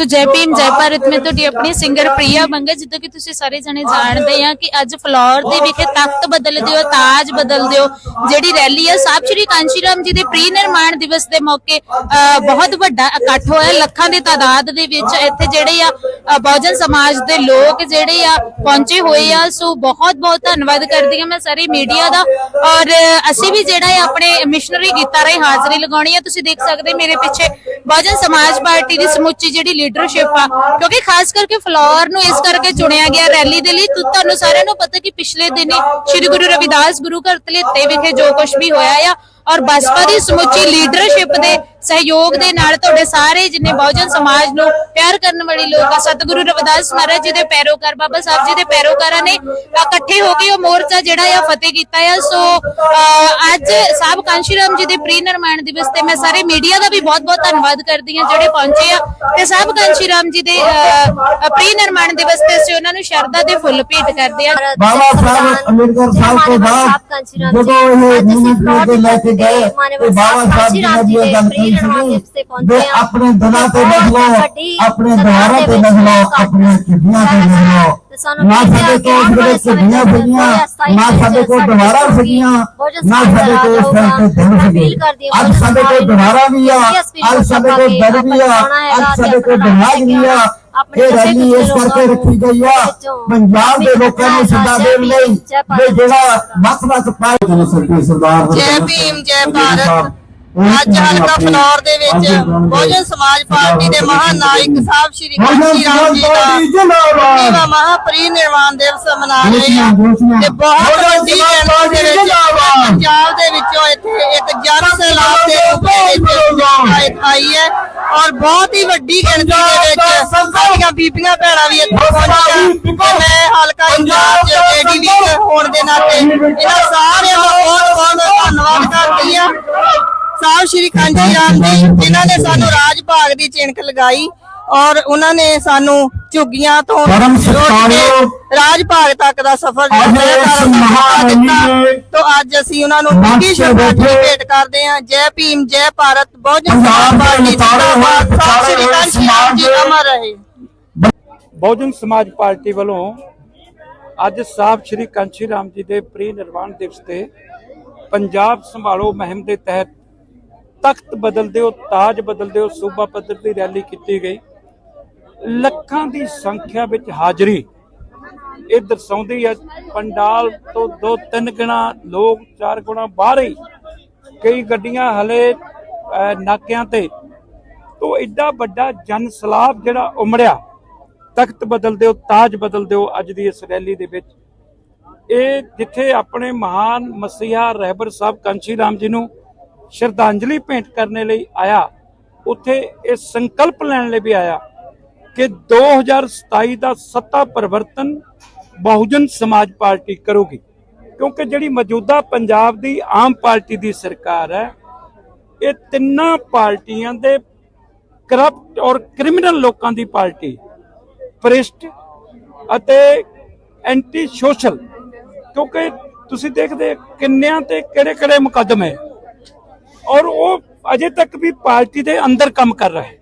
ਸੋ ਜੈ ਭੀਮ ਜੈ ਭਾਰਤ ਮੈਂ ਤੁਹਾਡੀ ਆਪਣੀ ਸਿੰਗਰ ਪ੍ਰਿਆ ਬੰਗਾ ਜਿੱਦਾਂ ਕਿ ਤੁਸੀਂ ਸਾਰੇ ਜਣੇ ਜਾਣਦੇ ਆ ਕਿ ਅੱਜ ਫਲੋਰ ਦੇ ਵਿਖੇ ਤਖਤ ਬਦਲ ਦਿਓ ਤਾਜ ਬਦਲ ਦਿਓ ਜਿਹੜੀ ਰੈਲੀ ਆ ਸਾਹਿਬ ਸ਼੍ਰੀ ਕਾਂਸ਼ੀ ਰਾਮ ਜੀ ਦੇ ਪ੍ਰੀ ਨਿਰਮਾਣ ਦਿਵਸ ਦੇ ਮੌਕੇ ਬਹੁਤ ਵੱਡਾ ਇਕੱਠ ਹੋਇਆ ਲੱਖਾਂ ਦੀ ਤਾਦਾਦ ਦੇ ਵਿੱਚ ਇੱਥੇ ਜਿਹੜੇ ਆ ਬਹੁਜਨ ਸਮਾਜ ਦੇ ਲੋਕ ਜਿਹੜੇ ਆ ਪਹੁੰਚੇ ਹੋਏ ਆ ਸੋ ਬਹੁਤ ਬਹੁਤ ਧੰਨਵਾਦ ਕਰਦੀ ਹਾਂ ਮੈਂ ਸਾਰੇ ਮੀਡੀਆ ਦਾ। ਔਰ ਅਸੀਂ ਵੀ ਜਿਹੜਾ ਆਪਣੇ ਮਿਸ਼ਨਰੀ ਗੀਤਾਂ ਰਾਹੀਂ ਹਾਜ਼ਰੀ ਲਗਾਉਣੀ ਹੈ ਤੁਸੀਂ ਦੇਖ ਸਕਦੇ ਮੇਰੇ ਪਿੱਛੇ ਬਹੁਜਨ ਸਮਾਜ ਪਾਰਟੀ ਦੀ ਸਮੁੱਚੀ ਜਿਹੜੀ ਲੀਡਰਸ਼ਿਪ ਆ, ਕਿਉਂਕਿ ਖਾਸ ਕਰਕੇ ਫਲੋਰ ਨੂੰ ਇਸ ਕਰਕੇ ਚੁਣਿਆ ਗਿਆ ਰੈਲੀ ਦੇ ਲਈ ਤੁਹਾਨੂੰ ਸਾਰਿਆਂ ਨੂੰ ਪਤਾ ਕਿ ਪਿਛਲੇ ਦਿਨੀ ਸ੍ਰੀ ਗੁਰੂ ਰਵਿਦਾਸ ਗੁਰੂ ਘਰ ਤਲੇਤੇ ਵਿਖੇ ਜੋ ਕੁਝ ਵੀ ਹੋਇਆ ਆ ਔਰ ਬਸਪਾ ਦੀ ਸਮੁੱਚੀ ਲੀਡਰਸ਼ਿਪ ਦੇ ਸਹਿਯੋਗ ਦੇ ਨਾਲ ਤੁਹਾਡੇ ਸਾਰੇ ਜਿੰਨੇ ਬਹੁਜਨ ਸਮਾਜ ਨੂੰ ਪਿਆਰ ਕਰਨ ਵਾਲੇ ਲੋਕ ਆ ਸਤਿਗੁਰੂ ਰਵਿਦਾਸ ਮਹਾਰਾਜ ਜੀ ਦੇ ਪੈਰੋਕਾਰ ਬਾਬਾ ਸਾਹਿਬ ਜੀ ਦੇ ਪੈਰੋਕਾਰਾਂ ਨੇ ਇਕੱਠੇ ਹੋ ਕੇ ਉਹ ਮੋਰਚਾ ਜਿਹੜਾ ਆ ਫਤਿਹ ਕੀਤਾ ਆ। ਸੋ ਅੱਜ ਸਾਹਿਬ ਕਾਂਸ਼ੀ ਰਾਮ ਜੀ ਦੇ ਪ੍ਰੀ ਨਿਰਮਾਣ ਦਿਵਸ ਤੇ ਮੈਂ ਸਾਰੇ ਮੀਡੀਆ ਦਾ ਵੀ ਬਹੁਤ ਬਹੁਤ ਧੰਨਵਾਦ ਕਰਦੀ ਹਾਂ ਜਿਹੜੇ ਪਹੁੰਚੇ ਆ। ਤੇ ਸਾਹਿਬ ਕਾਂਸ਼ੀ ਰਾਮ ਜੀ ਦੇ ਪ੍ਰੀ ਨਿਰਮਾਣ ਦਿਵਸ ਤੇ ਅਸੀਂ ਉਹਨਾਂ ਨੂੰ ਸ਼ਰਧਾ ਦੇ ਫੁੱਲ ਭੇਟ ਕਰਦੇ ਆ ਬਾਬਾ ਸਾਹਿਬ ਅੰਬੇਡਕਰ ਸਾਹਿਬ ਤੋਂ ਬਾਅਦ ਜਦੋਂ ਇਹ ਮਿਊਨਿਟ ਦੇ ਲੈ ਕੇ ਗਏ ਤੇ ਬਾਬਾ ਸਾਹਿਬ ਜੀ ਨੇ ਵੀ ਇਹ ਗੱਲ ਕਹੀ ਸੀ ਵੀ ਆਪਣੇ ਦਿਲਾਂ ਤੇ ਲਿਖ ਲਓ ਆਪਣੇ ਦੁਆਰਾਂ ਤੇ ਲਿਖ ਲਓ ਆਪਣੀਆਂ ਚਿੱਠੀਆਂ ਤੇ ਲਿਖ ਲਓ ਨਾ ਸਾਡੇ ਕੋਲ ਜਿਹੜੇ ਚਿੱਠੀਆਂ ਸੀਗੀਆਂ ਨਾ ਸਾਡੇ ਕੋਲ ਦੁਆਰਾ ਸੀਗੀਆਂ ਨਾ ਸਾਡੇ ਕੋਲ ਇਸ ਟਾਈਮ ਤੇ ਦਿਨ ਸੀਗੇ ਅੱਜ ਸਾਡੇ ਕੋਲ ਦੁਆਰਾ ਵੀ ਆ ਅੱਜ ਸਾਡੇ ਕੋਲ ਦਿਨ ਵੀ ਆ ਅੱਜ ਸਾਡੇ ਕੋਲ ਦਿਮਾਗ ਵੀ ਆ ਇਹ ਰੈਲੀ ਇਸ ਕਰਕੇ ਰੱਖੀ ਗਈ ਆ। ਪੰਜਾਬ ਦੇ ਲੋਕਾਂ ਨੂੰ ਸੱਦਾ ਦੇਣ ਲਈ ਜਿਹੜਾ ਵੱਖ-ਵੱਖ ਪਾਰਟੀ ਸਰਕਾਰ ਸਰਦਾਰ ਜੈ ਭੀਮ, ਜੈ ਭਾਰਤ। ਅੱਜ ਹਲਕਾ ਫਲੌਰ ਦੇ ਵਿੱਚ ਬਹੁਜਨ ਸਮਾਜ ਪਾਰਟੀ ਦੇ ਮਹਾਨਾਇਕ ਸਾਹਿਬ ਸ਼੍ਰੀ ਕਾਂਸ਼ੀ ਰਾਮ ਜੀ ਦਾ ਮਹਾਪਰੀ ਨਿਰਵਾਣ ਦਿਵਸ ਮਨਾ ਰਹੇ ਆ ਤੇ ਬਹੁਤ ਵੱਡੀ ਗਿਣਤੀ ਦੇ ਵਿੱਚ ਪੰਜਾਬ ਦੇ ਵਿੱਚੋਂ ਇੱਥੇ ਇੱਕ ਜਨ ਸੈਲਾਬ ਦੇ ਵਿੱਚ ਆਈ- ਹੈ ਔਰ ਬਹੁਤ ਹੀ ਵੱਡੀ ਗਿਣਤੀ ਦੇ ਵਿੱਚ ਸਾਡੀਆਂ ਬੀਬੀਆਂ ਭੈਣਾਂ ਵੀ ਇੱਥੇ ਪਹੁੰਚੀਆਂ। ਮੈਂ ਹਲਕਾ ਇੰਚਾਰਜ ਲੇਡੀ ਵੀਕ ਹੋਣ ਦੇ ਨਾਤੇ ਇਹਨਾਂ ਸਾਰਿਆਂ ਦਾ ਬਹੁਤ ਬਹੁਤ ਧੰਨਵਾਦ ਕਰਦੀ ਹਾਂ। ਸਾਹਿਬ ਸ਼੍ਰੀ ਕਾਂਜੀ ਰਾਮ ਜੀ ਜਿਨ੍ਹਾਂ ਨੇ ਸਾਨੂੰ ਰਾਜ ਭਾਗ ਦੀ ਚਿਣਕ ਲਗਾਈ ਔਰ ਉਹਨਾਂ ਨੇ ਸਾਨੂੰ ਝੁੱਗੀਆਂ ਤੋਂ ਰਾਜ ਭਾਗ ਤੱਕ ਦਾ ਸਫ਼ਰ ਤੋਂ ਅੱਜ ਅਸੀਂ ਉਹਨਾਂ ਨੂੰ ਨਿੱਘੀ ਤੇ ਸ਼ਰਧਾਂਜਲੀ ਭੇਟ ਕਰਦੇ ਹਾਂ। ਜੈ ਭੀਮ ਜੈ ਭਾਰਤ। ਬਹੁਜਨ ਸਮਾਜ ਪਾਰਟੀ ਜਿੰਦਾਬਾਦ। ਸਾਹਿਬ ਸ਼੍ਰੀ ਵਿਚਾਰੇ ਕਾਂਜੀ ਰਾਮ ਜੀ ਸਮਾਜ ਅਮਰ ਰਹੇ। ਬਹੁਜਨ ਸਮਾਜ ਪਾਰਟੀ ਵੱਲੋਂ ਅੱਜ ਸਾਹਿਬ ਸ਼੍ਰੀ ਕਾਂਸ਼ੀ ਰਾਮ ਜੀ ਦੇ ਪ੍ਰੀ ਨਿਰਵਾਣ ਦਿਵਸ ਤੇ ਪੰਜਾਬ ਸੰਭਾਲੋ ਮੁਹਿੰਮ ਦੇ ਤਹਿਤ ਤਖਤ ਬਦਲ ਦਿਓ ਤਾਜ ਬਦਲ ਦਿਓ ਸੂਬਾ ਪੱਧਰ ਦੀ ਰੈਲੀ ਕੀਤੀ ਗਈ। ਲੱਖਾਂ ਦੀ ਸੰਖਿਆ ਵਿੱਚ ਹਾਜ਼ਰੀ। ਇਹ ਦਰਸਾਉਂਦੀ ਹੈ, ਪੰਡਾਲ ਤੋਂ ਦੋ ਤਿੰਨ ਗੁਣਾ, ਲੋਕ ਚਾਰ ਗੁਣਾ ਬਾਹਰ ਹੀ। ਕਈ ਗੱਡੀਆਂ ਹਲੇ ਨਾਕਿਆਂ ਤੇ। ਤੋਂ ਐਡਾ ਵੱਡਾ ਜਨ ਸਲਾਬ ਜਿਹੜਾ ਉਮੜਿਆ। ਤਖਤ ਬਦਲ ਦਿਓ ਤਾਜ ਬਦਲ ਦਿਓ ਅੱਜ ਦੀ ਇਸ ਰੈਲੀ ਦੇ ਵਿੱਚ। ਇਹ ਜਿੱਥੇ ਆਪਣੇ ਮਹਾਨ ਮਸੀਹਾ ਰਹਿਬਰ ਸਾਹਿਬ, ਕੰਸ਼ੀ ਰਾਮ ਜੀ ਨੂੰ ਸ਼ਰਧਾਂਜਲੀ ਭੇਂਟ ਕਰਨ ਲਈ ਆਇਆ, ਉੱਥੇ ਇਹ ਸੰਕਲਪ ਲੈਣ ਲਈ ਵੀ ਆਇਆ ਕਿ 2027 ਦਾ ਸੱਤਾ ਪਰਿਵਰਤਨ ਬਹੁਜਨ ਸਮਾਜ ਪਾਰਟੀ ਕਰੂਗੀ। ਕਿਉਂਕਿ ਜਿਹੜੀ ਮੌਜੂਦਾ ਪੰਜਾਬ ਦੀ ਆਮ ਪਾਰਟੀ ਦੀ ਸਰਕਾਰ ਹੈ, ਇਹ ਤਿੰਨਾਂ ਪਾਰਟੀਆਂ ਦੇ ਕਰਪਟ ਔਰ ਕ੍ਰਿਮੀਨਲ ਲੋਕਾਂ ਦੀ ਪਾਰਟੀ ਭ੍ਰਿਸ਼ਟ ਅਤੇ ਐਂਟੀ ਸੋਸ਼ਲ। ਕਿਉਂਕਿ ਤੁਸੀਂ ਦੇਖਦੇ ਕਿੰਨਿਆਂ ਤੇ ਕਿਹੜੇ ਕਿਹੜੇ ਮੁਕੱਦਮੇ ਔਰ ਉਹ ਅਜੇ ਤੱਕ ਵੀ ਪਾਰਟੀ ਦੇ ਅੰਦਰ ਕੰਮ ਕਰ ਰਿਹਾ ਹੈ।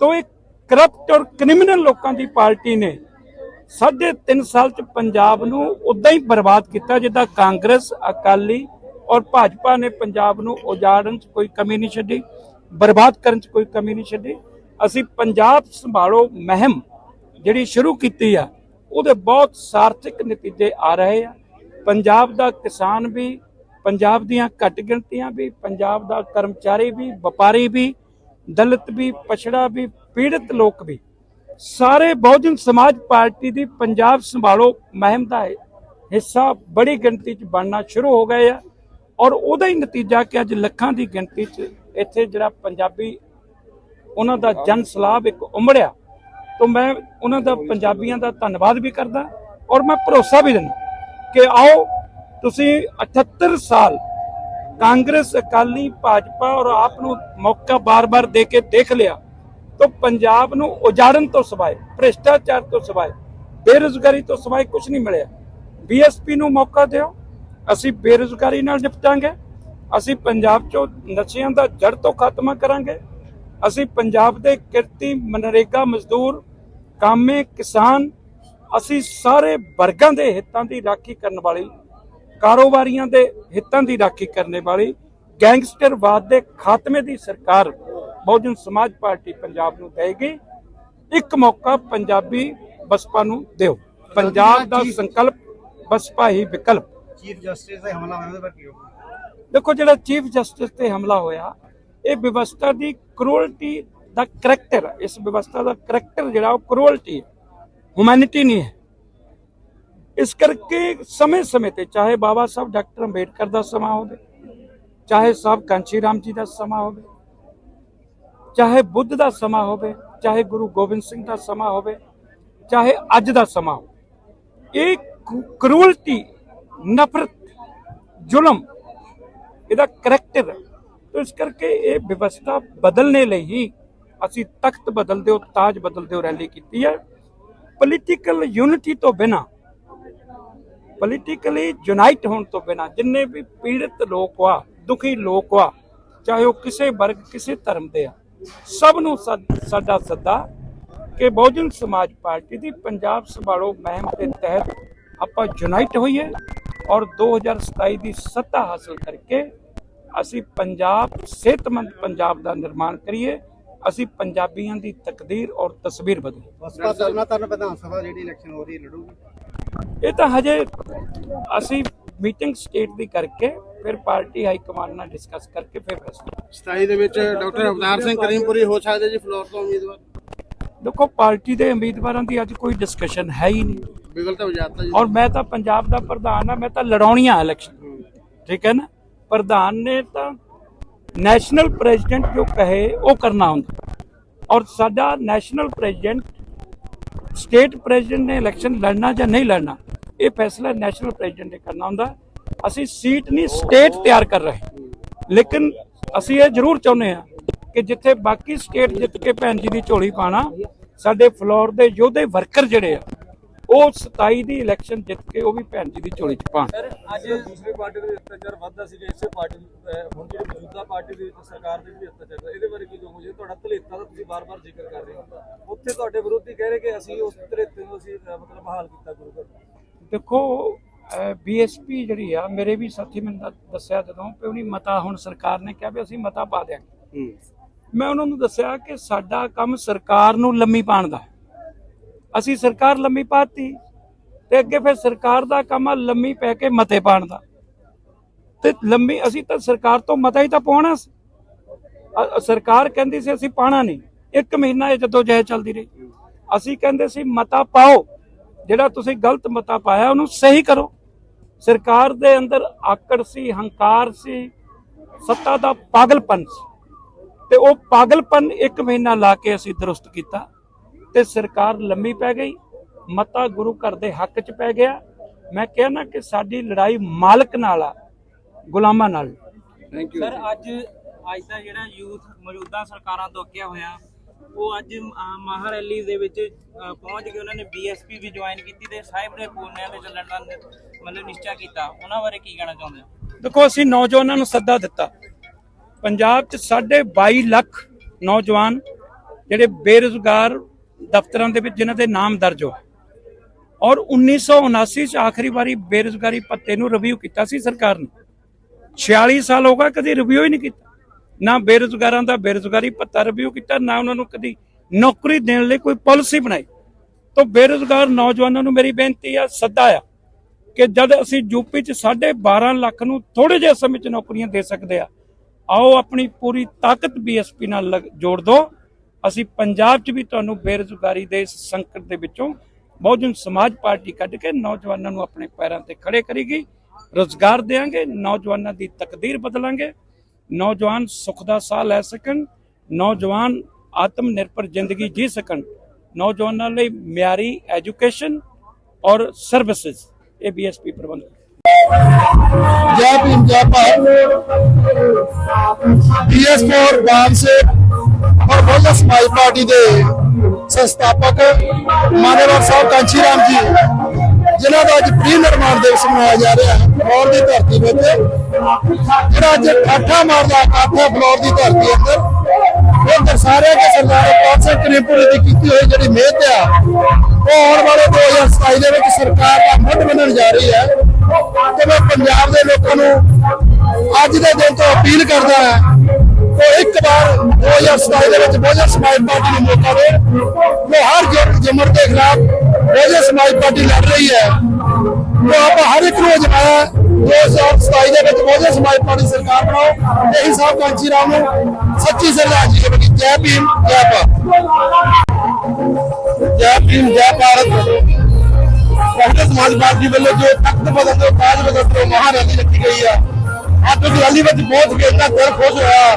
ਤੋ ਇਹ ਕਰਪਟ ਔਰ ਕ੍ਰਿਮੀਨਲ ਲੋਕਾਂ ਦੀ ਪਾਰਟੀ ਨੇ ਸਾਢੇ ਤਿੰਨ ਸਾਲ ਚ ਪੰਜਾਬ ਨੂੰ ਉਦਾਂ ਹੀ ਬਰਬਾਦ ਕੀਤਾ, ਜਿੱਦਾਂ ਕਾਂਗਰਸ, ਅਕਾਲੀ ਔਰ ਭਾਜਪਾ ਨੇ ਪੰਜਾਬ ਨੂੰ ਉਜਾੜਨ ਚ ਕੋਈ ਕਮੀ ਨਹੀਂ ਛੱਡੀ, ਬਰਬਾਦ ਕਰਨ ਚ ਕੋਈ ਕਮੀ ਨਹੀਂ ਛੱਡੀ। ਅਸੀਂ ਪੰਜਾਬ ਸੰਭਾਲੋ ਮਹਿਮ ਜਿਹੜੀ ਸ਼ੁਰੂ ਕੀਤੀ ਆ, ਉਹਦੇ ਬਹੁਤ ਸਾਰਥਕ ਨਤੀਜੇ ਆ ਰਹੇ ਆ। ਪੰਜਾਬ ਦਾ ਕਿਸਾਨ ਵੀ ਪੰਜਾਬ ਦੀਆਂ ਘੱਟ ਗਿਣਤੀਆਂ ਵੀ, ਪੰਜਾਬ ਦਾ ਕਰਮਚਾਰੀ ਵੀ, ਵਪਾਰੀ ਵੀ, ਦਲਿਤ ਵੀ, ਪਛੜਾ ਵੀ, ਪੀੜਤ ਲੋਕ ਵੀ। ਸਾਰੇ ਬਹੁਜਨ ਸਮਾਜ ਪਾਰਟੀ ਦੀ ਪੰਜਾਬ ਸੰਭਾਲੋ ਮਹਿਮ ਦਾ ਹਿੱਸਾ ਬੜੀ ਗਿਣਤੀ 'ਚ ਬਣਨਾ ਸ਼ੁਰੂ ਹੋ ਗਏ ਆ। ਔਰ ਉਹਦਾ ਹੀ ਨਤੀਜਾ ਕਿ ਅੱਜ ਲੱਖਾਂ ਦੀ ਗਿਣਤੀ 'ਚ ਇੱਥੇ ਜਿਹੜਾ ਪੰਜਾਬੀ, ਉਹਨਾਂ ਦਾ ਜਨ ਸਲਾਬ ਇੱਕ ਉਮੜਿਆ। ਤੋਂ ਮੈਂ ਉਹਨਾਂ ਦਾ ਪੰਜਾਬੀਆਂ ਦਾ ਧੰਨਵਾਦ ਵੀ ਕਰਦਾ ਔਰ ਮੈਂ ਭਰੋਸਾ ਵੀ ਦਿੰਦਾ ਕਿ ਆਓ ਤੁਸੀਂ 78 ਸਾਲ ਕਾਂਗਰਸ, ਅਕਾਲੀ, ਭਾਜਪਾ ਔਰ ਆਪ ਨੂੰ ਮੌਕਾ ਬਾਰ-ਬਾਰ ਦੇ ਕੇ ਦੇਖ ਲਿਆ ਤਾਂ ਪੰਜਾਬ ਨੂੰ ਉਜਾੜਨ ਤੋਂ ਸਿਵਾਏ, ਭ੍ਰਿਸ਼ਟਾਚਾਰ ਤੋਂ ਸਿਵਾਏ, ਬੇਰੁਜ਼ਗਾਰੀ ਤੋਂ ਸਿਵਾਏ ਕੁਝ ਨਹੀਂ ਮਿਲਿਆ। ਬੀਐਸਪੀ ਨੂੰ ਮੌਕਾ ਦਿਓ, ਅਸੀਂ ਬੇਰੁਜ਼ਗਾਰੀ ਨਾਲ ਨਿਪਟਾਂਗੇ, ਅਸੀਂ ਪੰਜਾਬ ਚੋਂ ਨਸ਼ਿਆਂ ਦਾ ਜੜ ਤੋਂ ਖਾਤਮਾ ਕਰਾਂਗੇ, ਅਸੀਂ ਪੰਜਾਬ ਦੇ ਕਿਰਤੀ ਮਨਰੇਗਾ ਮਜ਼ਦੂਰ, ਕਾਮੇ ਕਿਸਾਨ, ਅਸੀਂ ਸਾਰੇ ਵਰਗਾਂ ਦੇ ਹਿੱਤਾਂ ਦੀ ਰਾਖੀ ਕਰਨ ਵਾਲੀ ਕਾਰੋਬਾਰੀਆਂ ਦੇ ਹਿੱਤਾਂ ਦੀ ਰਾਖੀ ਕਰਨ ਵਾਲੀ ਗੈਂਗਸਟਰਵਾਦ ਦੇ ਖਾਤਮੇ ਦੀ ਸਰਕਾਰ ਬਹੁਜਨ ਸਮਾਜ ਪਾਰਟੀ ਪੰਜਾਬ ਨੂੰ ਦੇਗੀ ਇੱਕ ਮੌਕਾ ਪੰਜਾਬੀ ਬਸਪਾ ਨੂੰ ਦਿਓ। ਪੰਜਾਬ ਦਾ ਸੰਕਲਪ ਬਸਪਾ ਹੀ ਵਿਕਲਪ। ਚੀਫ ਜਸਟਿਸ ਦਾ ਹਮਲਾ ਹੋਇਆ ਉਹਦੇ ਪਰ ਕੀ ਦੇਖੋ ਜਿਹੜਾ ਚੀਫ ਜਸਟਿਸ ਤੇ ਹਮਲਾ ਹੋਇਆ ਇਹ ਵਿਵਸਥਾ ਦੀ ਕਰੂਅਲਟੀ ਦਾ ਕਰੈਕਟਰ ਇਸ ਵਿਵਸਥਾ ਦਾ ਕਰੈਕਟਰ ਜਿਹੜਾ ਉਹ ਕਰੂਅਲਟੀ ਹੈ ਹਿਊਮੈਨਿਟੀ ਨਹੀਂ ਹੈ। ਇਸ ਕਰਕੇ ਸਮੇਂ-ਸਮੇਂ ਤੇ ਚਾਹੇ ਬਾਬਾ ਸਾਹਿਬ ਡਾਕਟਰ ਅੰਬੇਡਕਰ ਦਾ ਸਮਾਂ ਹੋਵੇ, ਚਾਹੇ ਸਾਹਿਬ ਕਾਂਚੀ ਰਾਮ ਜੀ ਦਾ ਸਮਾਂ ਹੋਵੇ, ਚਾਹੇ ਬੁੱਧ ਦਾ ਸਮਾਂ ਹੋਵੇ, ਚਾਹੇ ਗੁਰੂ ਗੋਬਿੰਦ ਸਿੰਘ ਦਾ ਸਮਾਂ ਹੋਵੇ, ਚਾਹੇ ਅੱਜ ਦਾ ਸਮਾਂ ਹੋਵੇ, ਇਹ ਕਰੂਅਲਟੀ ਨਫ਼ਰਤ, ਜ਼ੁਲਮ ਇਹਦਾ ਕਰੈਕਟਰ ਹੈ। ਤੋ ਇਸ ਕਰਕੇ ਇਹ ਵਿਵਸਥਾ ਬਦਲਨੇ ਲਈ ਹੀ ਅਸੀਂ ਤਖਤ ਬਦਲ ਦਿਓ ਤਾਜ ਬਦਲ ਦਿਓ ਰੈਲੀ ਕੀਤੀ ਹੈ। ਪੋਲੀਟੀਕਲ ਯੂਨਿਟੀ ਤੋਂ ਬਿਨਾ ਪੋਲੀਟੀਕਲੀ ਯੂਨਾਈਟ ਹੋਣ ਤੋਂ ਬਿਨਾ ਜਿੰਨੇ ਵੀ ਪੀੜਤ ਲੋਕ ਆ ਦੁਖੀ ਲੋਕ ਆ ਚਾਹੇ ਉਹ ਕਿਸੇ ਵਰਗ ਕਿਸੇ ਧਰਮ ਦੇ ਆ ਸਭ ਨੂੰ ਸਾਡਾ ਸੱਦਾ ਕਿ ਬਹੁਜਨ ਸਮਾਜ ਪਾਰਟੀ ਦੀ ਪੰਜਾਬ ਸੰਭਾਲੋ ਮਹਿਮ ਦੇ ਤਹਿਤ ਆਪਾਂ ਯੂਨਾਈਟ ਹੋਈਏ ਔਰ 2027 ਦੀ ਸੱਤਾ ਹਾਸਲ ਕਰਕੇ ਅਸੀਂ ਪੰਜਾਬ ਸਿਹਤਮੰਦ ਪੰਜਾਬ ਦਾ ਨਿਰਮਾਣ ਕਰੀਏ ਅਸੀਂ ਪੰਜਾਬੀਆਂ ਦੀ ਤਕਦੀਰ ਔਰ ਤਸਵੀਰ ਬਦਲੀਏ। ਬਸਪਾ ਤਰਨਤਾਰਨ ਵਿਧਾਨ ਸਭਾ ਜਿਹੜੀ ਇਲੈਕਸ਼ਨ ਹੋ ਰਹੀ ਲੜੂਗੀ। ਇਹ ਤਾਂ ਹਜੇ ਅਸੀਂ ਮੀਟਿੰਗ ਸਟੇਟ ਦੀ ਕਰਕੇ ਫਿਰ ਪਾਰਟੀ ਹਾਈ ਕਮਾਂਡ ਨਾਲ ਡਿਸਕਸ ਕਰਕੇ ਫਿਰ ਫੈਸਲਾ 27 ਦੇ ਵਿੱਚ ਡਾਕਟਰ ਅਵਤਾਰ ਸਿੰਘ ਕਰੀਮਪੁਰੀ ਹੋ ਸਕਦੇ ਜੀ ਫਲੋਰ ਤੋਂ ਉਮੀਦਵਾਰ। ਦੇਖੋ ਪਾਰਟੀ ਦੇ ਉਮੀਦਵਾਰਾਂ ਦੀ ਅੱਜ ਕੋਈ ਡਿਸਕਸ਼ਨ ਹੈ ਹੀ ਨਹੀਂ। ਬਿਗਲ ਤਾਂ ਵਜਾਤਾ ਜੀ। ਔਰ ਮੈਂ ਤਾਂ ਪੰਜਾਬ ਦਾ ਪ੍ਰਧਾਨ ਆ ਮੈਂ ਤਾਂ ਲੜਾਉਣੀਆਂ ਇਲੈਕਸ਼ਨ ਠੀਕ ਹੈ ਨਾ? ਪ੍ਰਧਾਨ ਨੇ ਤਾਂ ਨੈਸ਼ਨਲ ਪ੍ਰੈਜ਼ੀਡੈਂਟ ਜੋ ਕਹੇ ਉਹ ਕਰਨਾ ਹੁੰਦਾ। ਔਰ ਸਾਡਾ ਨੈਸ਼ਨਲ ਪ੍ਰੈਜ਼ੀਡੈਂਟ ਸਟੇਟ ਪ੍ਰੈਜ਼ੀਡੈਂਟ ਨੇ ਇਲੈਕਸ਼ਨ ਲੜਨਾ ਜਾਂ ਨਹੀਂ ਲੜਨਾ ਇਹ ਫੈਸਲਾ ਨੈਸ਼ਨਲ ਪ੍ਰੈਜ਼ੀਡੈਂਟ ਨੇ ਕਰਨਾ ਹੁੰਦਾ। ਅਸੀਂ ਸੀਟ ਨਹੀਂ ਸਟੇਟ ਤਿਆਰ ਕਰ ਰਹੇ। ਲੇਕਿਨ ਅਸੀਂ ਇਹ ਜ਼ਰੂਰ ਚਾਹੁੰਦੇ ਹਾਂ ਕਿ ਜਿੱਥੇ ਬਾਕੀ ਸਟੇਟ ਜਿੱਤ ਕੇ ਭੈਣ ਜੀ ਦੀ ਝੋਲੀ ਪਾਣਾ ਸਾਡੇ ਫਲੋਰ ਦੇ ਯੋਧੇ ਵਰਕਰ ਜਿਹੜੇ ਆ ਉਹ 27 ਦੀ ਇਲੈਕਸ਼ਨ ਜਿੱਤ ਕੇ ਉਹ ਵੀ ਭੈਣ ਜੀ ਦੀ ਝੋਲੀ ਚ ਪਾਣ। ਅੱਜ ਦੂਸਰੀ ਪਾਰਟੀ ਦੇ ਅਤਿਆਚਾਰ ਵੱਧਦਾ ਸੀ ਜੇ ਇਸੇ ਪਾਰਟੀ ਹੁਣ ਜਿਹੜੀ ਮੌਜੂਦਾ ਪਾਰਟੀ ਦੇ ਵਿੱਚ ਸਰਕਾਰ ਦੇ ਵੀ ਅਤਿਆਚਾਰ ਇਹਦੇ ਬਾਰੇ ਕੀ ਕਹੋਗੇ? ਜੇ ਤੁਹਾਡਾ ਧਲੇਤਾ ਦਾ ਤੁਸੀਂ ਬਾਰ-ਬਾਰ ਜ਼ਿਕਰ ਕਰ ਰਹੇ ਹੋ ਉੱਥੇ ਤੁਹਾਡੇ ਵਿਰੋਧੀ ਕਹਿ ਰਹੇ ਕਿ ਅਸੀਂ ਉਸ ਧਲੇਤੇ ਨੂੰ ਅਸੀਂ ਮਤਲਬ ਬਹਾਲ ਕੀਤਾ ਗੁਰੂ ਘਰ ਦੇਖੋ ਬੀਐਸਪੀ ਜਿਹੜੀ ਆ ਮੇਰੇ ਵੀ ਸਾਥੀ ਮੈਨੂੰ ਦੱਸਿਆ ਜਦੋਂ ਕਿ ਉਹਨੀ ਮਤਾ ਹੁਣ ਸਰਕਾਰ ਨੇ ਕਿਹਾ ਵੀ ਅਸੀਂ ਮਤਾ ਪਾ ਦਿਆਂਗੇ। ਮੈਂ ਉਹਨਾਂ ਨੂੰ ਦੱਸਿਆ ਕਿ ਸਾਡਾ ਕੰਮ ਸਰਕਾਰ ਨੂੰ ਲੰਮੀ ਪਾਣ ਦਾ। ਅਸੀਂ ਸਰਕਾਰ ਲੰਮੀ ਪਾਤੀ ਤੇ ਅੱਗੇ ਫਿਰ ਸਰਕਾਰ ਦਾ ਕੰਮ ਆ ਲੰਮੀ ਪੈ ਕੇ ਮਤੇ ਪਾਣ ਦਾ। ਤੇ ਲੰਮੀ ਅਸੀਂ ਤਾਂ ਸਰਕਾਰ ਤੋਂ ਮਤਾ ਹੀ ਤਾਂ ਪਾਉਣਾ ਸੀ। ਸਰਕਾਰ ਕਹਿੰਦੀ ਸੀ ਅਸੀਂ ਪਾਣਾ ਨਹੀਂ। ਇੱਕ ਮਹੀਨਾ ਇਹ ਜਦੋਂ ਜਹਿ ਚੱਲਦੀ ਰਹੀ। ਅਸੀਂ ਕਹਿੰਦੇ ਸੀ ਮਤਾ ਪਾਓ। ਜਿਹੜਾ ਤੁਸੀਂ ਗਲਤ ਮਤਾ ਪਾਇਆ ਉਹਨੂੰ ਸਹੀ ਕਰੋ। ਸਰਕਾਰ ਦੇ ਅੰਦਰ ਆਕੜ ਸੀ ਹੰਕਾਰ ਸੀ ਸੱਤਾ ਦਾ ਪਾਗਲਪਨ ਸੀ। ਤੇ ਉਹ ਪਾਗਲਪਨ ਇੱਕ ਮਹੀਨਾ ਲਾ ਕੇ ਅਸੀਂ ਦਰੁਸਤ ਕੀਤਾ ਤੇ ਸਰਕਾਰ ਲੰਮੀ ਪੈ ਗਈ। ਮਤਾ ਗੁਰੂ ਘਰ ਦੇ ਹੱਕ 'ਚ ਪੈ ਗਿਆ। ਮੈਂ ਕਹਿੰਦਾ ਕਿ ਸਾਡੀ ਲੜਾਈ ਮਾਲਕ ਨਾਲ ਆ ਗੁਲਾਮਾਂ ਨਾਲ। ਥੈਂਕ ਯੂ ਸਰ ਅੱਜ ਅੱਜ ਦਾ ਜਿਹੜਾ ਯੂਥ ਮੌਜੂਦਾ ਸਰਕਾਰਾਂ ਤੋਂ ਅੱਕਿਆ ਹੋਇਆ ਉਹ ਅੱਜ ਅਹ, ਦੇ ਵਿੱਚ ਪਹੁੰਚ ਕੇ ਉਹਨਾਂ ਨੇ ਬੀਐਸਪੀ ਵੀ ਜੁਆਇਨ ਕੀਤੀ ਤੇ ਸਾਹਿਬ ਦੇ ਪੂਰਨਿਆਂ ਤੇ ਚੱਲਣ ਦਾ ਮਤਲਬ ਨਿਸ਼ਚਾ ਕੀਤਾ। ਉਹਨਾਂ ਬਾਰੇ ਕੀ ਕਹਿਣਾ ਚਾਹੁੰਦੇ ਹੋ? ਦੇਖੋ ਅਸੀਂ ਨੌਜਵਾਨਾਂ ਨੂੰ ਸੱਦਾ ਦਿੱਤਾ। ਪੰਜਾਬ 'ਚ ਸਾਢੇ 22 ਲੱਖ ਨੌਜਵਾਨ ਜਿਹੜੇ ਬੇਰੁਜ਼ਗਾਰ ਦਫ਼ਤਰਾਂ ਦੇ ਵਿੱਚ ਜਿਨ੍ਹਾਂ ਦੇ ਨਾਮ ਦਰਜ ਹੋ ਔਰ 1979 ਚ ਆਖਰੀ ਵਾਰੀ ਬੇਰੁਜ਼ਗਾਰੀ ਭੱਤੇ ਨੂੰ ਰਿਵਿਊ ਕੀਤਾ ਸੀ ਸਰਕਾਰ ਨੇ। 46 ਸਾਲ ਹੋ ਗਏ ਕਦੀ ਰਿਵਿਊ ਹੀ ਨਹੀਂ ਕੀਤਾ। ਨਾ ਬੇਰੁਜ਼ਗਾਰਾਂ ਦਾ ਬੇਰੁਜ਼ਗਾਰੀ ਭੱਤਾ ਰਿਵਿਊ ਕੀਤਾ, ਨਾ ਉਹਨਾਂ ਨੂੰ ਕਦੀ ਨੌਕਰੀ ਦੇਣ ਲਈ ਕੋਈ ਪਾਲਿਸੀ ਬਣਾਈ। ਤਾਂ ਬੇਰੁਜ਼ਗਾਰ ਨੌਜਵਾਨਾਂ ਨੂੰ ਮੇਰੀ ਬੇਨਤੀ ਆ, ਸੱਦਾ ਆ ਕਿ ਜਦ ਅਸੀਂ ਯੂਪੀ ਚ 12.5 ਲੱਖ ਨੂੰ ਥੋੜੇ ਜਿਹੇ ਸਮੇਂ ਚ ਨੌਕਰੀਆਂ ਦੇ ਸਕਦੇ ਆ, ਆਓ ਆਪਣੀ ਪੂਰੀ ਤਾਕਤ ਬੀਐਸਪੀ ਨਾਲ ਲਗ- ਜੋੜ ਦਿਓ ਅਸੀਂ ਪੰਜਾਬ ਚ ਵੀ ਤੁਹਾਨੂੰ ਬੇਰੁਜ਼ਗਾਰੀ ਦੇ ਇਸ ਸੰਕਟ ਦੇ ਵਿੱਚੋਂ ਬਹੁਜਨ ਸਮਾਜ ਪਾਰਟੀ ਕੱਢ ਕੇ ਨੌਜਵਾਨਾਂ ਨੂੰ ਆਪਣੇ ਪੈਰਾਂ ਤੇ ਖੜੇ ਕਰੇਗੀ। ਰੋਜ਼ਗਾਰ ਦੇਵਾਂਗੇ ਨੌਜਵਾਨਾਂ ਦੀ ਤਕਦੀਰ ਬਦਲਾਂਗੇ। ਨੌਜਵਾਨ ਸੁੱਖ ਦਾ ਸਾਹ ਲੈ ਸਕਣ ਨੌਜਵਾਨ ਆਤਮ ਨਿਰਭਰ ਜ਼ਿੰਦਗੀ ਜੀ ਸਕਣ ਨੌਜਵਾਨਾਂ ਲਈ ਮਿਆਰੀ ਐਜੂਕੇਸ਼ਨ ਔਰ ਸਰਵਿਸਿਜ਼ ਇਹ ਬੀਐਸਪੀ ਪ੍ਰਬੰਧ जय भीम जय भारत बीएस फोर बाम से और बहुजन समाज पार्टी ਦੇ ਸੰਸਥਾਪਕ ਮਾਨਵਰ ਸਾਹਿਬ ਕਾਂਚੀ ਰਾਮ ਜੀ ਜਿਨ੍ਹਾਂ ਦਾ ਅੱਜ ਪ੍ਰੀ ਨਿਰਮਾਣ ਦਿਵਸ ਮਨਾਇਆ ਜਾ ਰਿਹਾ ਹੈ ਔਰ ਦੀ ਧਰਤੀ ਵਿੱਚ। ਜਿਹੜਾ ਅੱਜ ਠਾਠਾ ਮਾਰਦਾ ਕਾਠਾ ਫਲੋਰ ਦੀ ਧਰਤੀ ਅੰਦਰ ਇਹ ਦਰਸਾ ਕਿ ਸਰਦਾਰ ਅਕਾਲ ਸਿੰਘ ਕਰੀਮਪੁਰੀ ਦੀ ਕੀਤੀ ਹੋਈ ਜਿਹੜੀ ਮਿਹਨਤ ਆ, ਉਹ ਆਉਣ ਵਾਲੇ 2027 ਦੇ ਵਿੱਚ ਸਰਕਾਰ ਦਾ ਮੁੱਢ ਬਣਨ ਜਾ ਰਹੀ ਹੈ। ਤੇ ਮੈਂ ਪੰਜਾਬ ਦੇ ਲੋਕਾਂ ਨੂੰ ਅੱਜ ਦੇ ਦਿਨ ਤੋਂ ਅਪੀਲ ਕਰਦਾ ਹਾਂ ਉਹ ਇੱਕ ਵਾਰ 2027 ਦੇ ਵਿੱਚ ਬਹੁਜਨ ਸਮਾਜ ਪਾਰਟੀ ਨੂੰ ਮੌਕਾ ਦੇ ਉਹ ਹਰ ਜੁਰਮ ਜਮਰ ਦੇ ਖਿਲਾਫ ਬਹੁਜਨ ਸਮਾਜ ਪਾਰਟੀ ਲੜ ਰਹੀ ਹੈ ਉਹ ਆਪਾਂ ਹਰ ਇੱਕ ਨੂੰ ਅਜਮਾਇਆ 2027 ਦੇ ਵਿੱਚ ਬਹੁਜਨ ਸਮਾਜ ਪਾਰਟੀ ਸਰਕਾਰ ਬਣਾਓ ਇਹੀ ਸਾਹਿਬ ਕਾਂਚੀ ਰਾਮ ਨੂੰ ਸੱਚੀ ਸ਼ਰਧਾਂਜਲੀ ਦੇਵੇਗੀ ਜੈ ਭੀਮ ਜੈ ਭਾਰਤ ਜੈ ਭੀਮ ਜੈ ਭਾਰਤ ਕਾਂਗਰਸ ਸਮਾਜ ਪਾਰਟੀ ਵੱਲੋਂ ਜੋ ਤਖਤ ਬਦਲ ਦੋ ਤਾਜ ਬਦਲ ਦੋ ਮਹਾਂ ਰੈਲੀ ਰੱਖੀ ਗਈ ਆ ਅੱਜ ਉਸ ਰੈਲੀ ਵਿੱਚ ਪਹੁੰਚ ਕੇ ਇੰਨਾ ਦਿਲ ਖੁਸ਼ ਹੋਇਆ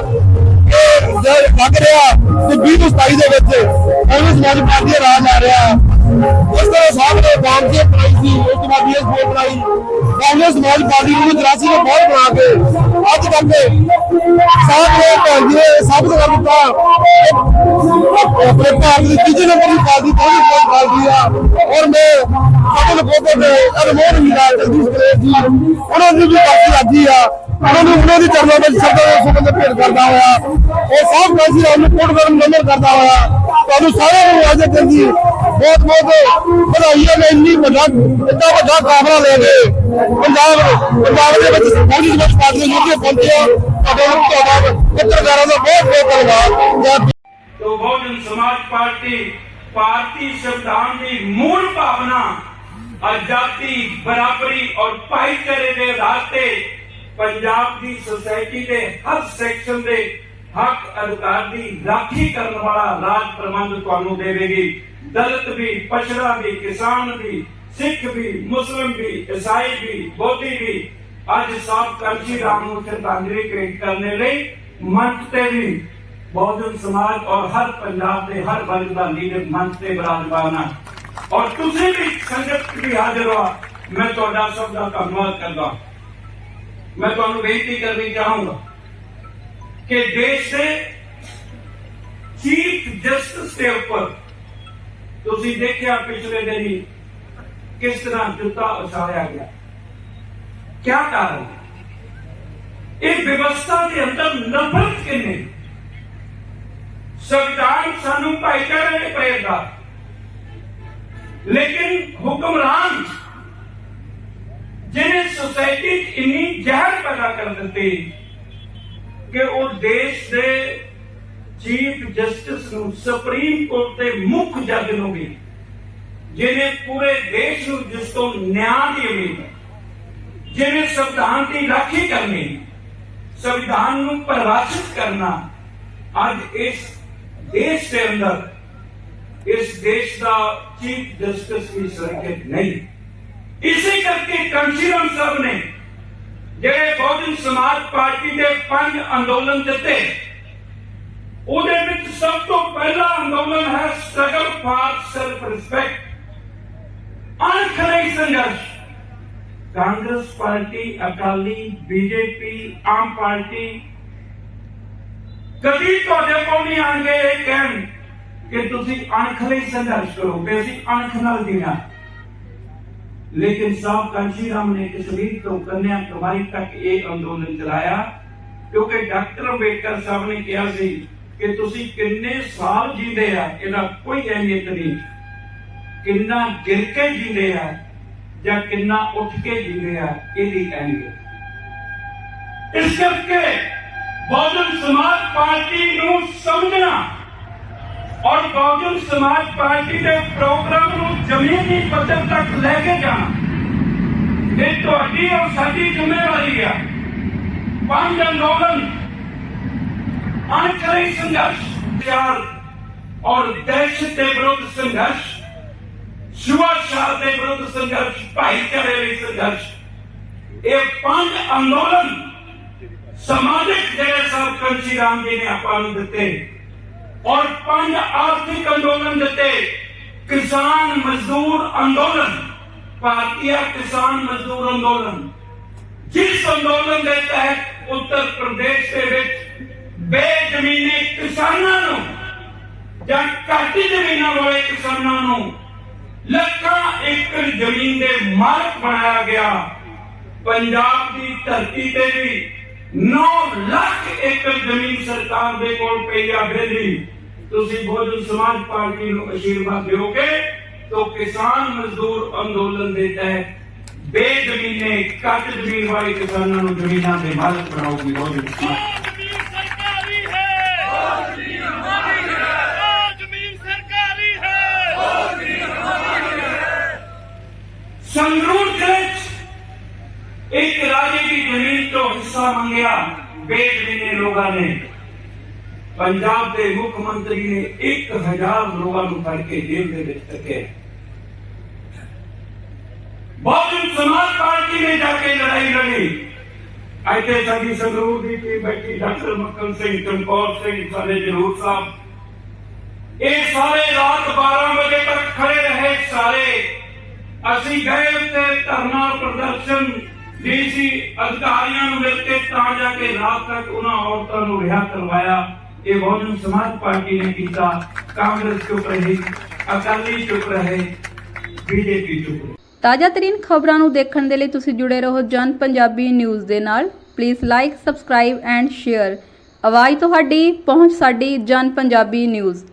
ਕਿ ਜਦ ਲੱਗ ਰਿਹਾ ਕਿ 20 ਤੋਂ 27 ਦੇ ਵਿੱਚ ਕਾਂਗਰਸ ਸਮਾਜ ਪਾਰਟੀ ਦਾ ਰਾਜ ਆ ਰਿਹਾ ਉਸ ਤਰ੍ਹਾਂ ਸਾਹਿਬ ਨੇ ਬਾਮ ਸੀ ਉਸ ਤੋਂ ਬਾਅਦ ਬੀਐਸ ਬੋਲ ਬਣਾਈ। ਕਾਂਗਰਸ, ਸਮਾਜ ਪਾਰਟੀ ਨੂੰ 83 ਦੇ ਬਹੁਤ ਬਣਾ ਕੇ ਅੱਜ ਤੱਕ ਸਾਹਿਬ ਨੇ ਭਾਂਜੀ ਨੇ ਸਾਬਤ ਕਰ ਦਿੱਤਾ। ਆਪਣੇ ਭਾਰਤ ਦੀ ਤੀਜੇ ਨੰਬਰ ਦੀ ਪਾਰਟੀ ਤੋਂ ਵੀ ਪਾਰਟੀ ਆ। ਔਰ ਮੈਂ ਕਬਲ ਕੋਤੇ ਦੇ ਅਰਮੋਨ ਮੀਰਾ ਜਗਦੀਸ਼ ਕਲੇਰ ਜੀ, ਉਹਨਾਂ ਦੀ ਵੀ ਪਾਰਟੀ ਆਜੀ ਆ। ਉਹਨਾਂ ਨੂੰ ਉਹਨਾਂ ਦੀ ਚਰਨਾਂ ਵਿੱਚ ਸਰਦਾਰ ਦੇ ਸੁਖਨ ਭੇਟ ਕਰਦਾ ਹੋਇਆ। ਉਹ ਸਭ ਕਾਸੀ ਰਾਮ ਨੂੰ ਕੋਟ ਕਰਨ ਨੰਬਰ ਕਰਦਾ ਹੋਇਆ। ਤੁਹਾਨੂੰ ਸਾਰਿਆਂ ਨੂੰ ਅੱਜ ਦਿਨ ਬਹੁਤ ਬਹੁਤ ਵਧਾਈਆਂ ਨੇ, ਇੰਨੀ ਵੱਡਾ ਇੰਨਾ ਵੱਡਾ ਕਾਫਲਾ ਲੈ ਕੇ ਪੰਜਾਬ ਪੰਜਾਬ ਦੇ ਵਿੱਚ ਬਹੁਤੀ ਸਮਾਜ ਪਾਰਟੀ ਦੇ ਪਹੁੰਚਿਆ। ਅਗਰ ਤੁਹਾਡਾ ਪੱਤਰਕਾਰਾਂ ਦਾ ਬਹੁਤ ਬਹੁਤ ਧੰਨਵਾਦ। ਜੋ ਬਹੁਜਨ ਸਮਾਜ ਪਾਰਟੀ ਭਾਰਤੀ ਸੰਵਿਧਾਨ ਦੀ ਮੂਲ ਭਾਵਨਾ ਆਜ਼ਾਦੀ ਬਰਾਬਰੀ ਔਰ ਭਾਈਚਾਰੇ ਦੇ ਆਧਾਰ ਤੇ ਪੰਜਾਬ ਦੀ ਸੋਸਾਇਟੀ ਦੇ ਹਰ ਸੈਕਸ਼ਨ ਦੇ ਹੱਕ ਅਧਿਕਾਰ ਦੀ ਰਾਖੀ ਕਰਨ ਵਾਲਾ ਰਾਜ ਪ੍ਰਬੰਧ ਤੁਹਾਨੂੰ ਦੇਵੇਗੀ। दलित भी पछड़ा भी किसान भी सिख भी मुस्लिम भी ईसाई भी बौद्धि भी ਅੱਜ ਸਾਹਿਬ ਕਾਂਚੀ ਰਾਮ ਨੂੰ ਸ਼ਰਧਾਂਜਲੀ ਭੇਟ ਕਰਨੇ ਲਈ ਮੰਚ ਤੇ ਵੀ ਬਹੁਜਨ ਸਮਾਜ ਔਰ ਹਰ ਪੰਜਾਬ ਦੇ ਹਰ ਵਰਗ ਦਾ ਲੀਡਰ ਮੰਚ ਤੇ ਬਿਰਾਜਮਾਨ ਹੈ ਔਰ ਤੁਸੀਂ ਵੀ ਸੰਗਤ 'ਚ ਵੀ ਹਾਜ਼ਰ ਹੋ ਮੈਂ ਤੁਹਾਡਾ ਸਭ ਦਾ ਧੰਨਵਾਦ ਕਰਦਾ ਮੈਂ ਤੁਹਾਨੂੰ ਬੇਨਤੀ ਕਰਨੀ ਚਾਹੂੰਗਾ ਕਿ ਦੇਸ਼ ਦੇ ਚੀਫ ਜਸਟਿਸ ਦੇ ਉੱਪਰ ਤੁਸੀਂ ਦੇਖਿਆ ਪਿਛਲੇ ਦਿਨੀ ਕਿਸ ਤਰ੍ਹਾਂ ਜੁੱਤਾ ਉਸਾਰਿਆ ਗਿਆ। ਕੀ ਕਾਰਨ? ਇਹ ਵਿਵਸਥਾ ਦੇ ਅੰਦਰ ਨਫ਼ਰਤ ਕਿੰਨੇ? ਸੰਵਿਧਾਨ ਸਾਨੂੰ ਭਾਈਚਾਰੇ ਦੇ ਪ੍ਰੇਰਦਾ ਲੇਕਿਨ ਹੁਕਮਰਾਨ ਜਿਹਨੇ ਸੋਸਾਇਟੀ 'ਚ ਇੰਨੀ ਜ਼ਹਿਰ ਪੈਦਾ ਕਰ ਦਿੱਤੀ ਕਿ ਉਹ ਦੇਸ਼ ਦੇ ਚੀਫ ਜਸਟਿਸ ਨੂੰ ਸੁਪਰੀਮ ਕੋਰਟ ਦੇ ਮੁੱਖ ਜੱਜ ਨੂੰ ਵੀ, ਜਿਹਨੇ ਪੂਰੇ ਦੇਸ਼ ਨੂੰ ਜਿਸ ਤੋਂ ਨਿਆਂ ਦੀ ਉਮੀਦ ਹੈ, ਜਿਹਨੇ ਸੰਵਿਧਾਨ ਦੀ ਰਾਖੀ ਕਰਨੀ, ਸੰਵਿਧਾਨ ਨੂੰ ਪਰਿਭਾਸ਼ਿਤ ਕਰਨਾ, ਅੱਜ ਇਸ ਦੇਸ਼ ਦੇ ਅੰਦਰ, ਇਸ ਦੇਸ਼ ਦਾ ਚੀਫ ਜਸਟਿਸ ਵੀ ਸੁਰੱਖਿਅਤ ਨਹੀਂ। ਇਸੇ ਕਰਕੇ ਕੰਸ਼ੀਰਾਮ ਸਾਹਿਬ ਨੇ ਜਿਹੜੇ ਬਹੁਜਨ ਸਮਾਜ ਪਾਰਟੀ ਦੇ ਪੰਜ ਅੰਦੋਲਨ ਦਿੱਤੇ ਉਹਦੇ ਵਿੱਚ ਸਭ ਤੋਂ ਪਹਿਲਾ ਅੰਦੋਲਨ ਹੈ ਸਟਰਗਲ ਫਾਰ ਸੈਲਫ ਰਿਸਪੈਕਟ ਅਣਖੜੇ ਸੰਘਰਸ਼। Congress party, Akali, BJP, Aam party. ਕਦੀ ਤੁਹਾਡੇ ਕੋਲ ਨਹੀਂ ਆਣਗੇ ਇਹ ਕਹਿਣ ਕਿ ਤੁਸੀਂ ਅਣਖ ਲਈ ਸੰਘਰਸ਼ ਕਰੋ ਤੇ ਅਸੀਂ ਅਣਖ ਨਾਲ ਜੀਣਾ ਲੇਕਿਨ ਸਾਹਿਬ ਕਾਂਸ਼ੀ ਰਾਮ ਨੇ ਕਸ਼ਮੀਰ ਤੋਂ ਕੰਨਿਆ ਕੁਮਾਰੀ ਤੱਕ ਇਹ ਅੰਦੋਲਨ ਚਲਾਇਆ, ਕਿਉਂਕਿ ਡਾਕਟਰ ਅੰਬੇਡਕਰ ਸਾਹਿਬ ਨੇ ਕਿਹਾ ਸੀ ਕਿ ਤੁਸੀਂ ਕਿੰਨੇ ਸਾਲ ਜੀਂਦੇ ਆ, ਇਹਦਾ ਕੋਈ ਅਹਿਮੀਅਤ ਨਹੀਂ। ਕਿੰਨਾ ਗਿਰ ਕੇ ਜੀਂਦੇ ਆ ਜਾਂ ਕਿੰਨਾ ਉੱਠ ਕੇ ਜੀਂਦੇ ਆ, ਇਹਦੀ ਅਹਿਮੀਅਤ। ਇਸ ਕਰਕੇ ਬਹੁਜਨ ਸਮਾਜ ਪਾਰਟੀ ਨੂੰ ਸਮਝਣਾ ਔਰ ਬਹੁਜਨ ਸਮਾਜ ਪਾਰਟੀ ਦੇ ਪ੍ਰੋਗਰਾਮ ਨੂੰ ਜ਼ਮੀਨੀ ਪੱਧਰ ਤੱਕ ਲੈ ਕੇ ਜਾਣਾ। ਇਹ ਤੁਹਾਡੀ ਔਰ ਸਾਡੀ ਜ਼ਿੰਮੇਵਾਰੀ ਆ। ਪੰਜ ਅੰਦੋਲਨ ਅਣਖੜੇ ਸੰਘਰਸ਼ ਪਿਆਰ ਔਰ ਦਹਿਸ਼ਤ ਦੇ ਵਿਰੁੱਧ ਸੰਘਰਸ਼ ਸ਼ੁਆਸ਼ਾਰ ਦੇ ਵਿਰੁੱਧ ਸੰਘਰਸ਼ ਭਾਈਚਾਰੇ ਲਈ ਸੰਘਰਸ਼ ਇਹ ਪੰਜ ਅੰਦੋਲਨ ਸਮਾਜਿਕ ਜਿਹੜੇ ਸਭ ਕੰਚੀ ਰਾਮ ਜੀ ਨੇ ਆਪਾਂ ਨੂੰ ਦਿੱਤੇ ਔਰ ਪੰਜ ਆਰਥਿਕ ਅੰਦੋਲਨ ਦਿੱਤੇ ਕਿਸਾਨ ਮਜ਼ਦੂਰ ਅੰਦੋਲਨ ਭਾਰਤੀ ਕਿਸਾਨ ਮਜ਼ਦੂਰ ਅੰਦੋਲਨ ਜਿਸ ਅੰਦੋਲਨ ਦੇ ਤਹਿਤ ਉੱਤਰ ਪ੍ਰਦੇਸ਼ ਦੇ ਵਿੱਚ ਬੇਜ਼ਮੀਨੇ ਕਿਸਾਨਾਂ ਨੂੰ ਜਾਂ ਘਾਟੀ ਜ਼ਮੀਨਾਂ ਵਾਲੇ ਕਿਸਾਨਾਂ ਨੂੰ ਲੱਖਾਂ ਏਕੜ ਜ਼ਮੀਨ ਦੇ ਮਾਲਕ ਬਣਾਇਆ ਗਿਆ। ਪੰਜਾਬ ਦੀ ਧਰਤੀ ਤੇ ਵੀ 9 ਲੱਖ ਏਕੜ ਜ਼ਮੀਨ ਸਰਕਾਰ ਦੇ ਕੋਲ ਪਈ ਆ ਬੇਲੀ ਤੁਸੀਂ ਬਹੁਜਨ ਸਮਾਜ ਪਾਰਟੀ ਨੂੰ ਅਸ਼ੀਰਵਾਦ ਦਿਓਗੇ ਤਾਂ ਕਿਸਾਨ ਮਜ਼ਦੂਰ ਅੰਦੋਲਨ ਦੇ ਤਹਿਤ ਬੇਜ਼ਮੀਨੇ ਘੱਟ ਜ਼ਮੀਨ ਵਾਲੇ ਕਿਸਾਨਾਂ ਨੂੰ ਜ਼ਮੀਨਾਂ ਦੇ ਮਾਲਕ ਬਣਾਓਗੇ ਬਹੁਜਨ ਸਮਾਜ ਸੰਗਰੂਰ ਜ਼ਿਲ੍ਹੇ ਇੱਕ ਰਾਜੇ ਦੀ ਜ਼ਮੀਨ ਤੋਂ ਹਿੱਸਾ ਮੰਗਿਆ, ਬੇਜ਼ਮੀਨੇ ਲੋਕਾਂ ਨੇ। ਪੰਜਾਬ ਦੇ ਮੁੱਖ ਮੰਤਰੀ ਨੇ 1000 ਲੋਕਾਂ ਨੂੰ ਫੜ ਕੇ ਜੇਲ੍ਹ ਦੇ ਵਿੱਚ ਧੱਕੇ। ਬਹੁਜਨ ਸਮਾਜ ਪਾਰਟੀ ਨੇ ਜਾ ਕੇ ਲੜਾਈ ਲੜੀ। ਇੱਥੇ ਸਾਡੀ ਸੰਗਰੂਰ ਦੀ ਟੀਮ ਬੈਠੀ, ਡਾਕਟਰ ਮੱਕਮ ਸਿੰਘ, ਚਮਕੌਰ ਸਿੰਘ, ਸਾਡੇ ਜਰੂਰ ਸਾਹਿਬ। ਇਹ ਸਾਰੇ ਰਾਤ 12 ਵਜੇ ਤੱਕ ਖੜੇ ਰਹੇ, ਸਾਰੇ ਅਸੀਂ ਗਏ ਉੱਤੇ ਧਰਨਾ ਪ੍ਰਦਰਸ਼ਨ ਡੀਸੀ ਅਧਿਕਾਰੀਆਂ ਨੂੰ ਮਿਲ ਕੇ ਤਾਂ ਜਾ ਕੇ ਰਾਤ ਤੱਕ ਉਹਨਾਂ ਔਰਤਾਂ ਨੂੰ ਰਿਹਾ ਕਰਵਾਇਆ। ਇਹ ਬਹੁਜਨ ਸਮਾਜ ਪਾਰਟੀ ਨੇ ਕੀਤਾ। ਕਾਂਗਰਸ ਚੁੱਪ ਰਹੀ, ਅਕਾਲੀ ਚੁੱਪ ਰਹੇ, ਬੀਜੇਪੀ ਚੁੱਪ ਰਹੀ। ਤਾਜ਼ਾ ਤਰੀਨ ਖਬਰਾਂ ਨੂੰ ਦੇਖਣ ਦੇ ਲਈ ਤੁਸੀਂ ਜੁੜੇ ਰਹੋ ਜਨ ਪੰਜਾਬੀ ਨਿਊਜ਼ ਦੇ ਨਾਲ। Please like subscribe and share ਆਵਾਜ਼ ਤੁਹਾਡੀ, ਪਹੁੰਚ ਸਾਡੀ ਜਨ ਪੰਜਾਬੀ ਨਿਊਜ਼।